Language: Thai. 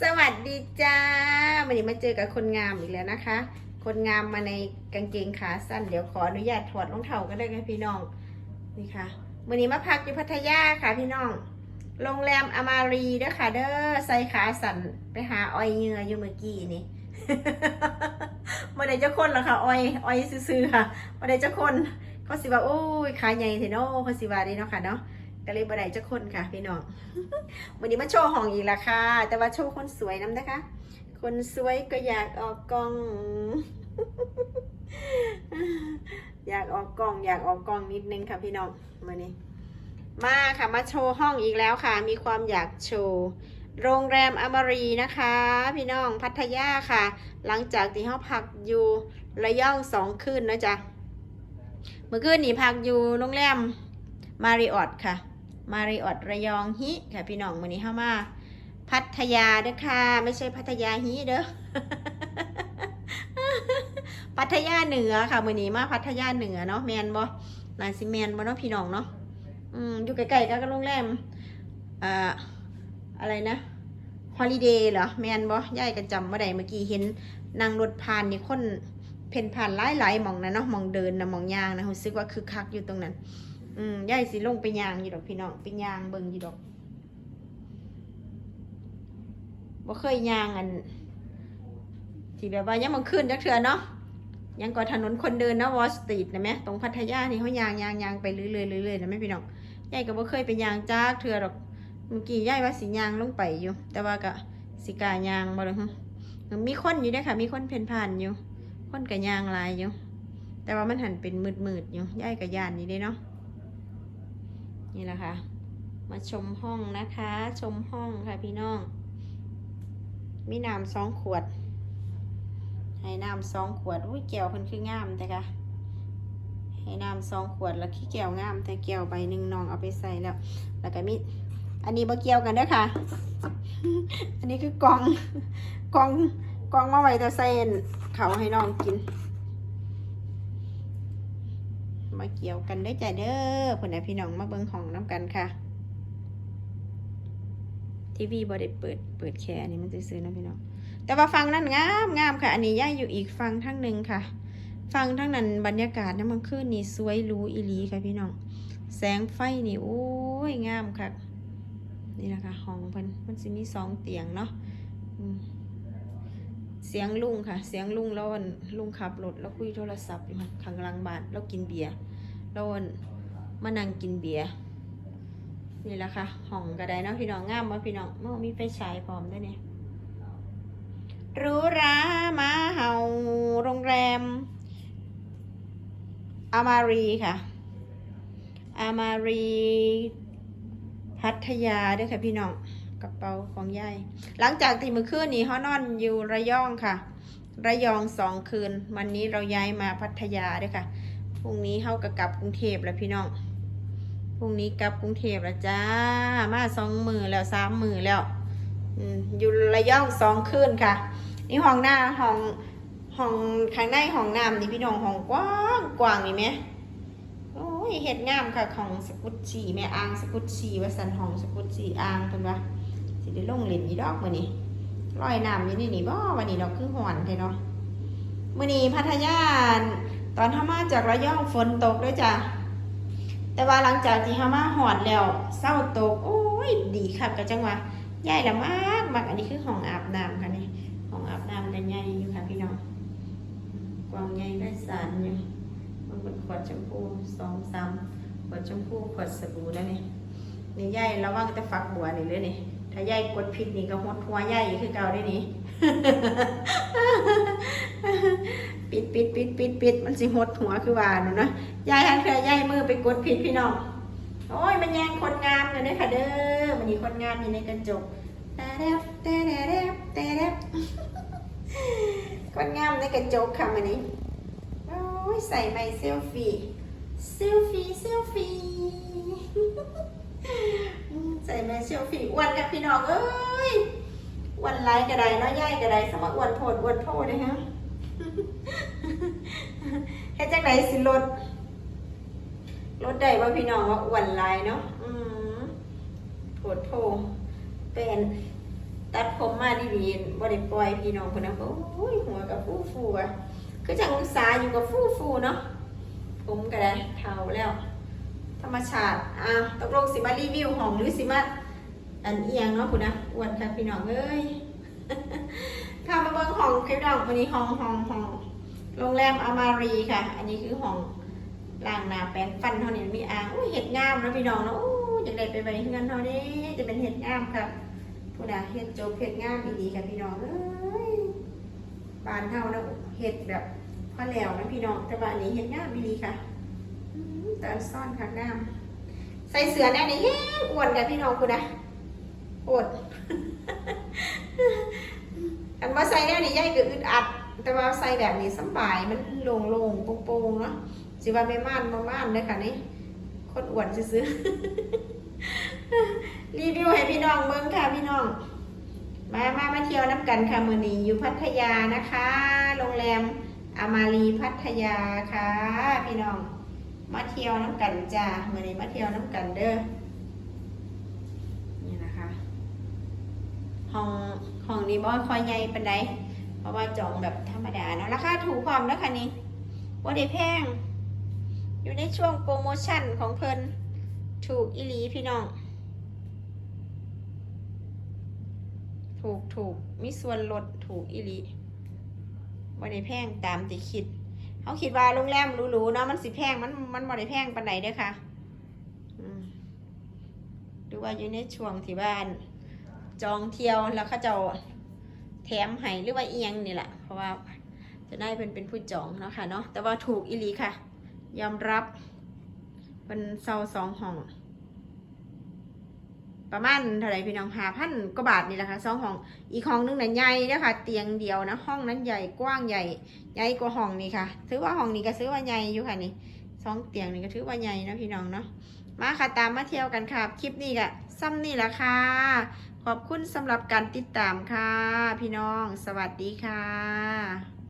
สวัสดีจ้าวันนี้มาเจอกับคนงามอีกแล้วนะคะ คนงามมาในกางเกงขาสั้น เดี๋ยวขออนุญาตถอดรองเท้ากันได้ไหมพี่น้อง นี่ค่ะวันนี้มาพักอยู่พัทยาค่ะพี่น้อง โรงแรมอมารีเด้อค่ะ เด้อ ใส่ขาสั่นไปหาออยเงืออยู่เมื่อกี้นี่มาได้เจ้าคนหรอค่ะออยออยซื่อค่ะมาได้เจ้าคนเขาสิว่าโอ้ยขาใหญ่เถอะเนาะเขาสิว่าดีเนาะค่ะเนาะ ก็เลยบ่ได้เจ้าคนค่ะ พี่น้อง วันนี้มาโชว์ห้องอีกและค่ะ แต่ว่าโชว์คนสวยน้ำนะคะ คนสวยก็อยากออกกล้อง อยากออกกล้อง อยากออกกล้องนิดนึงค่ะพี่น้องมานี่มาค่ะมาโชว์ห้องอีกแล้วค่ะ มีความอยากโชว์โรงแรมอมรีนะคะ พี่น้องพัทยาค่ะ หลังจากที่เขาพักอยู่ระยองสองคืนนะจ๊ะเมื่อคืนนี้พักอยู่โรงแรมมาริออตค่ะ มาริออตระยองฮิค่ะพี่น้องวันนี้เข้ามา พัทยาเด้อค่ะ ไม่ใช่พัทยาฮิเด้อพัทยาเหนือค่ะมื้อนี้มาพัทยาเหนือเนาะแมนบ่นายสิแมนบ่เนาะพี่น้องเนาะอืมอยู่ใกล้ๆกับโรงแรมอ่าอะไรนะฮอลิเดย์เหรอแมนบ่ย่ายก็จำบ่ได้เมื่อกี้เห็นนั่งรถผ่านนี่คนเพ่นผ่านหลายๆหมองนะเนาะมองเดินนะมองยางนะรู้สึกว่าคึกคักอยู่ตรงนั้น อืมย่ายสิลงไปยางอยู่ดอกพี่น้องไปยางเบิ่งอยู่ดอกบ่เคยยางอันที่แบบว่ายังมันขึ้นจักเทื่อเนาะยังก่อถนนคนเดินนะวอลสตรีทนะแม่ตรงพัทยานี่เขายางยางยางไปเรื่อยๆเรื่อยๆนะแม่พี่น้องยายก็บ่เคยไปยางจักเทื่อดอกเมื่อกี้ยายว่าสิยางลงไปอยู่ แต่ว่าก็สิกายางบ่เลยฮึมีคนอยู่ด้ค่ะ มีคนเพ่นผ่านอยู่ คนก็ยางลายอยู่ แต่ว่ามันหันเป็นมืดๆอยู่ยายก็ยานนี่เด้เนาะ นี่แหละค่ะ มาชมห้องนะคะ ชมห้องค่ะพี่น้อง มีน้ำสองขวด ให้น้ำสองขวด อุ้ยแก้วเพิ่นคืองามแต่กะให้น้ำสองขวดแล้วขี้แก้วงาม แต่แก้วใบหนึ่งน้องเอาไปใส่แล้ว แล้วก็มี อันนี้บ่เกี่ยวกันเด้อค่ะ อันนี้คือกองกองกองมาไว้แต่ใส่เขาให้น้องกิน มาเกี่ยวกันได้อจ้ะเด้อผุนน่ะพี่น้องมาเบิ่งห้องน้ำกันค่ะ ทีวีบ่ได้เปิดเปิดแค่อันนี้มันซื้อๆนะพี่น้อง แต่ว่าฟังนั้นงามงามค่ะ อันนี้ย่าอยู่อีกฟังทั้งหนึ่งค่ะ ฟังทั้งนั้นบรรยากาศนะมันขึ้นนี่สวยรู้อีลีค่ะพี่น้อง แสงไฟนี่โอ้ยงามค่ะ นี่แหละค่ะห้องเพิ่นมันสิมีสองเตียงเนาะ เสียงลุงค่ะ เสียงลุงแล้วอั่นลุงขับรถแล้วคุยโทรศัพท์อยู่ข้างหลังบ้านแล้วกินเบียร์แล้วอั่นมานั่งกินเบียร์นี่แหละค่ะห้องก็ได้เนาะพี่น้องงามว่าพี่น้องเมื่อมีไฟฉายพร้อมด้วยเนี่ยรูหรามาเห่าโรงแรมอามารีค่ะ อามารี พัทยาด้วยค่ะพี่น้อง กระเป๋าของยายหลังจากที่มื่อคืนนี้เขานอนอยู่ระยองค่ะ ระยองสองคืน วันนี้เราย้ายมาพัทยาด้วยค่ะพรุ่งนี้เขาก็กลับกรุงเทพแล้วพี่น้องพรุ่งนี้กลับกรุงเทพแล้วจ้า มาสองมือแล้วสามมือแล้วอยู่ระยองสองคืนค่ะ นี่ห้องหน้าห้องห้องข้างในห้องน้ำนี่พี่น้องห้องกว้างกว้างนี่ไหมโอ้ยเห็ดงามค่ะของสกุตชีแม่อ่างสกุตชีว่าสันห้องสกุตชีอ่างเพิ่นว่า สิได้ลงเล่นอีดอกมื้อนี้ลอยน้ำอยู่นี่นี่บ่วันนี้ดอกคือหอนแท้เนาะมื้อนี้พัทยาตอนเฮามาจากระยองฝนตกด้วยจ้ะแต่ว่าหลังจากที่เฮามาหอดแล้วเศร้าตกโอ้ยดีคักก็จังว่าใหญ่ละมากมากอันนี้คือห้องอาบน้ำค่ะนี่ห้องอาบน้ำกันใหญ่อยู่ค่ะพี่น้องกวางใหญ่ได้สารอยู่มันเป็นขวดแชมพูสองสามขวดแชมพูขวดสบู่แล้วนี่นี่ใหญ่ระวังจะฝักบัวนี่เลยนี่ ถ้าใหญ่กดผิดนี่ก็หดหัวใหญ่คือเก่าได้นี่ปิดปิดปิดปิดปิดมันสิหดหัวคือว่าน่ะเนะยายทันเคยยายมือไปกดผิดพี่น้องโอ้ยมันแย่งคนงามเลยเด้ค่ะเด้อมันมีคนงามอยู่ในกระจกแต่แดบแต่แดบแต่แดบคนงามในกระจกค่ะมันนี้โอ้ยใส่ไมค์เซลฟี่เซลฟี่เซลฟี่ ใส่ไมค์เซลฟี่อ้วนกับพี่น้องเอ้ยอ้วนไรกระไดน้อยใหญ่กระไดสมัครอ้วนโพดอ้วนโพดเลยฮะเฮ็ดจังไหนสิลดลดได้ว่าพี่น้องว่าอ้วนหลายเนาะอืมโผดโผเป็นตัดผมมาดีๆบ่ได้ปล่อยพี่น้องคนนั้นโอ้ยหัวกับฟูฟูอะคือจังองศาอยู่กับฟูฟูเนาะผมก็ได้เท่าแล้ว ธรรมชาติอะตกลงสิมารีวิวห้องหรือสิมาอันเอียงเนาะคุณนะอ้วนค่ะพี่น้องเอ้ยพามาเบิ่งห้องพี่น้องวันนี้ห้องห้องห้องโรงแรมอามารีค่ะ อันนี้คือห้องล้างหน้าแปรงฟันเท่านี้มีอ่างอุ้ยเห็ดงามนะพี่น้องเนาะอู้อยากได้ไปไว้เงินเท่านี้จะเป็นเห็ดงามค่ะผู้นะเห็ดโจบเห็ดงามดีๆค่ะพี่น้องเอ้ยบานเฮานะเห็ดแบบพอแล้วนะพี่น้องแต่บ้าอันนี้เห็ดงามดีๆค่ะ อืมแต่ซ่อนข้างหน้าใส่เสือแน่นี่แห้งอ้วนกับพี่น้องกูนะอดอันว่าใส่แน่นี่ย่ายก็อึดอัด แต่ว่าใส่แบบนี้สำบายมันโล่งๆโปร่งๆเนาะสิว่าไม่ม่านมาม่านเลยค่ะนี่คนอ้วนซื้อๆรีวิวให้พี่น้องเมืองค่ะพี่น้อง มามามาเที่ยวน้ำกันค่ะมือนี้อยู่พัทยานะคะ โรงแรมอามารีพัทยาค่ะ พี่น้อง มาเที่ยวน้ำกันจ้าเมื่อนี้มาเที่ยวน้ำกันเด้อนี่นะคะห้องห้องนี้บ่ค่อยใหญ่ปานใดเพราะว่าจองแบบธรรมดาเนาะราคาถูกพร้อมนะคะนี่ว่าได้แพง อยู่ในช่วงโปรโมชั่นของเพิ่นถูกอีหลีพี่น้อง ถูกถูกมีส่วนลดถูกอีหลีว่าได้แพงตามที่คิด เขาคิดว่าโรงแรมหรูๆเนาะมันสิแพงมันมันบ่ได้แพงปานใดเด้อค่ะอืมดูว่าอยู่ในช่วงที่บ้าน จองเที่ยวแล้วเขาเจะแถมให้หรือว่าเอียงนี่แหละเพราะว่าจะได้เป็นเป็นผู้จองเนาะค่ะเนาะแต่ว่าถูกอีลีค่ะ ยอมรับเป็นเซาสองห้อง ประมาณเท่าไรพี่น้องหาพันกว่าบาทนี่แหละค่ะสองห้องอีกห้องนึงน่ะใหญ่นะคะเตียงเดียวนะห้องนั้นใหญ่กว้างใหญ่ใหญ่กว่าห้องนี้ค่ะ ถือว่าห้องนี้ก็ซื้อว่าใหญ่อยู่ค่ะนี่สองเตียงนี่ก็ถือว่าใหญ่นะพี่น้องเนาะมาค่ะตามมาเที่ยวกันค่ะคลิปนี้ก็ซ้ำนี่แหละค่ะขอบคุณสำหรับการติดตามค่ะ พี่น้อง สวัสดีค่ะ